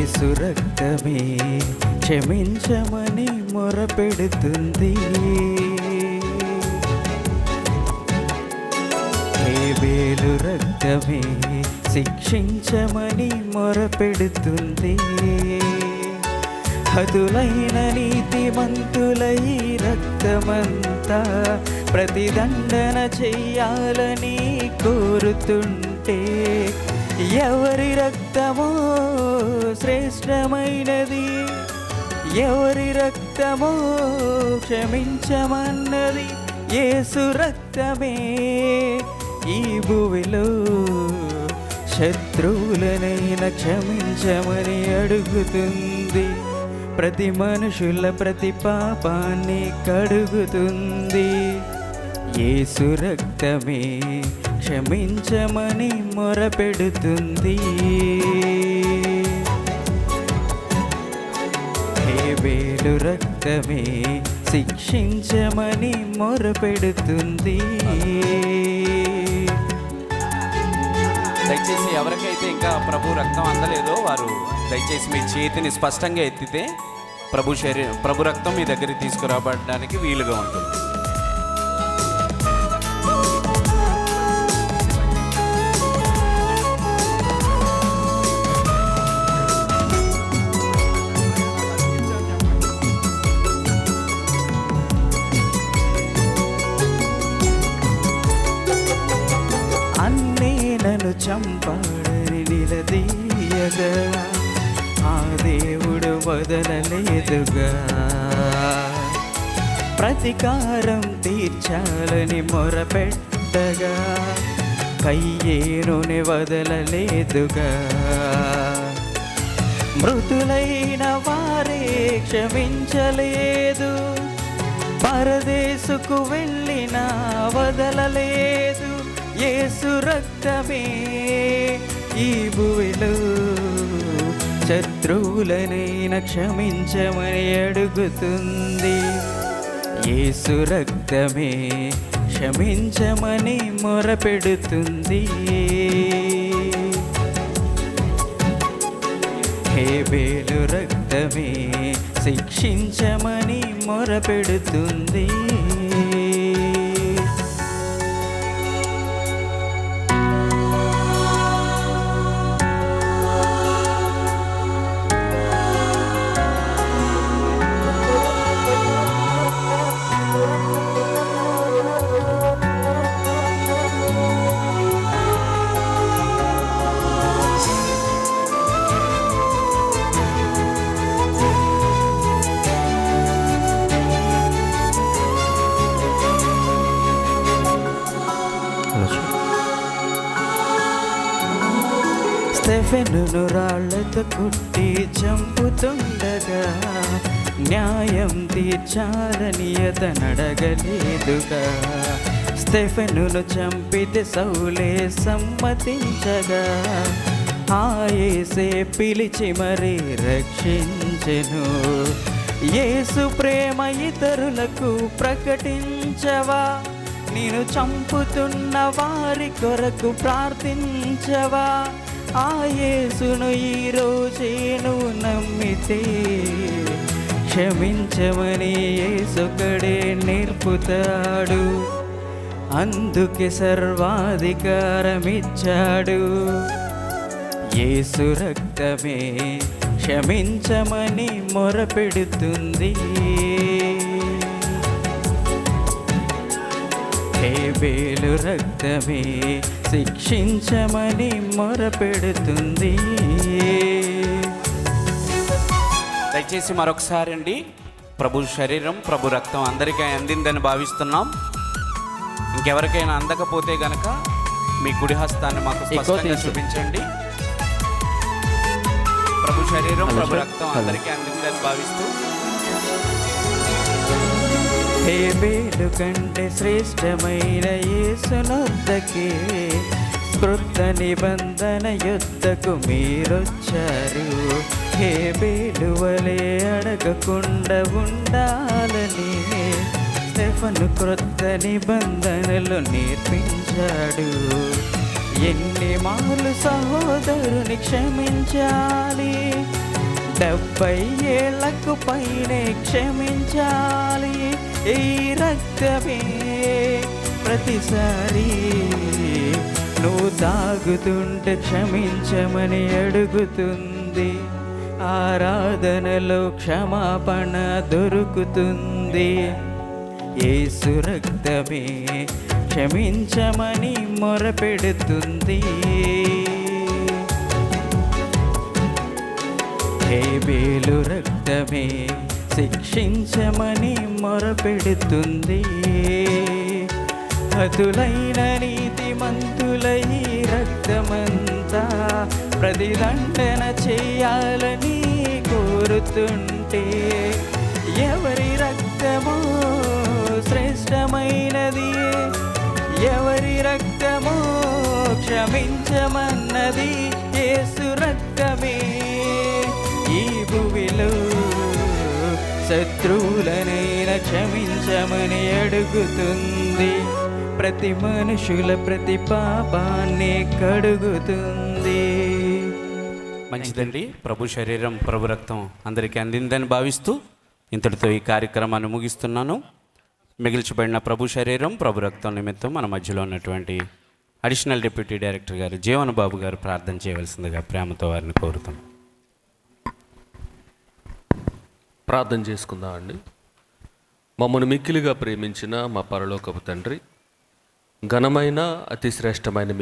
యేసు రక్తమే క్షమించమని మొరపెడుతుంది. వేలు రక్తమే శిక్షించమని మొరపెడుతుంది. హతులైన నీతిమంతులై రక్తమంతా ప్రతిదండన చెయ్యాలని కోరుతుంటే ఎవరి రక్తమో శ్రేష్టమైనది? ఎవరి రక్తమో క్షమించమన్నది? యేసు రక్తమే. ఈ భూమిలో శత్రువులనైనా క్షమించమని అడుగుతుంది. ప్రతి మనుషుల ప్రతి పాపాన్ని కడుగుతుంది. యేసు రక్తమే. క్షమించమని మొరపెడుతుంది. హేబేలు రక్తమే శిక్షించమని మొరపెడుతుంది. దయచేసి ఎవరికైతే ఇంకా ప్రభు రక్తం అందలేదో వారు దయచేసి మీ చేతిని స్పష్టంగా ఎత్తితే ప్రభు శరీరం ప్రభు రక్తం మీ దగ్గరికి తీసుకురాబడడానికి వీలుగా ఉంటుంది. నన్ను చంపాడని నిలదీయగా ఆ దేవుడు వదలలేదుగా ప్రతీకారం తీర్చాలని మొరపెట్టగా కయ్యేనుని వదలలేదుగా. మృతులైన వారే క్షమించలేదు పరదేశకు వెళ్ళిన వదలలేదు. యేసు రక్తమే ఈ భూమిలో శత్రువులనైనా క్షమించమని అడుగుతుంది. యేసు రక్తమే క్షమించమని మొరపెడుతుంది. హేబేలు రక్తమే శిక్షించమని మొరపెడుతుంది. స్టెఫెనును రాళ్ళతో కుట్టి చంపుతుండగా న్యాయం తీర్చాలని అతనడగలేదుగా. స్టెఫెనును చంపితే సౌలే సమ్మతించగా. ఆయేసే పిలిచి మరీ రక్షించెను. యేసు ప్రేమ ఇతరులకు ప్రకటించవా? నేను చంపుతున్న వారి కొరకు ప్రార్థించవా? ఆ యేసును ఈ రోజేను నమ్మితే క్షమించమని యేసుకడే నేర్పుతాడు. అందుకే సర్వాధికారమిచ్చాడు. యేసు రక్తమే క్షమించమని మొరపెడుతుంది. హేబేలు రక్తమే శిక్షించమని మొరపెడుతుంది దయచేసి మరొకసారి అండి ప్రభు శరీరం ప్రభు రక్తం అందరికీ అందిందని భావిస్తున్నాం ఇంకెవరికైనా అందకపోతే గనక మీ కుడి హస్తాన్ని మాకు స్పష్టంగా. చూపించండి ప్రభు శరీరం ప్రభు. రక్తం. అందరికీ అందిందని భావిస్తూ హేబేలు కంటే శ్రేష్టమైన యేసునొద్దకే స్పృద్ధ నిబంధన యుద్ధకు మీరొచ్చారు. హేబేలు వలె అడగకుండా ఉండాలని స్టెఫను క్రొత్త నిబంధనలు నేర్పించాడు. ఎన్ని మాలు సహోదరుని క్షమించాలి? డెబ్బై ఏళ్ళకు పైనే క్షమించాలి. ఈ రక్తమే ప్రతిసారి నువ్వు తాగుతుంటే క్షమించమని అడుగుతుంది. ఆరాధనలో క్షమాపణ దొరుకుతుంది. ఏసు సురక్తమే క్షమించమని మొరపెడుతుంది. హేబేలు రక్తమే శిక్షించమని మొరపెడుతుంది. అతులైన నీతి మంతులై రక్తమంతా ప్రతిదండన చేయాలని కోరుతుంటే ఎవరి రక్తమో శ్రేష్టమైనది? ఎవరి రక్తమో క్షమించమన్నది? యేసు శత్రువులనైనా క్షమించమని అడుగుతుంది. ప్రతి మనుషుల ప్రతి పాపాన్ని కడుగుతుంది. మంచిదండి. ప్రభు శరీరం ప్రభు రక్తం అందరికీ అందిందని భావిస్తూ ఇంతటితో ఈ కార్యక్రమాన్ని ముగిస్తున్నాను. మిగిల్చబడిన ప్రభు శరీరం ప్రభు రక్తం నిమిత్తం మన మధ్యలో ఉన్నటువంటి అడిషనల్ డిప్యూటీ డైరెక్టర్ గారు జీవన్ బాబు గారు ప్రార్థన చేయవలసిందిగా ప్రేమతో వారిని కోరుతాం ప్రార్థన చేసుకుందాం అండి. మమ్మల్ని మిక్కిలిగా ప్రేమించిన మా పరలోకపు తండ్రి ఘనమైన అతి శ్రేష్టమైన మీ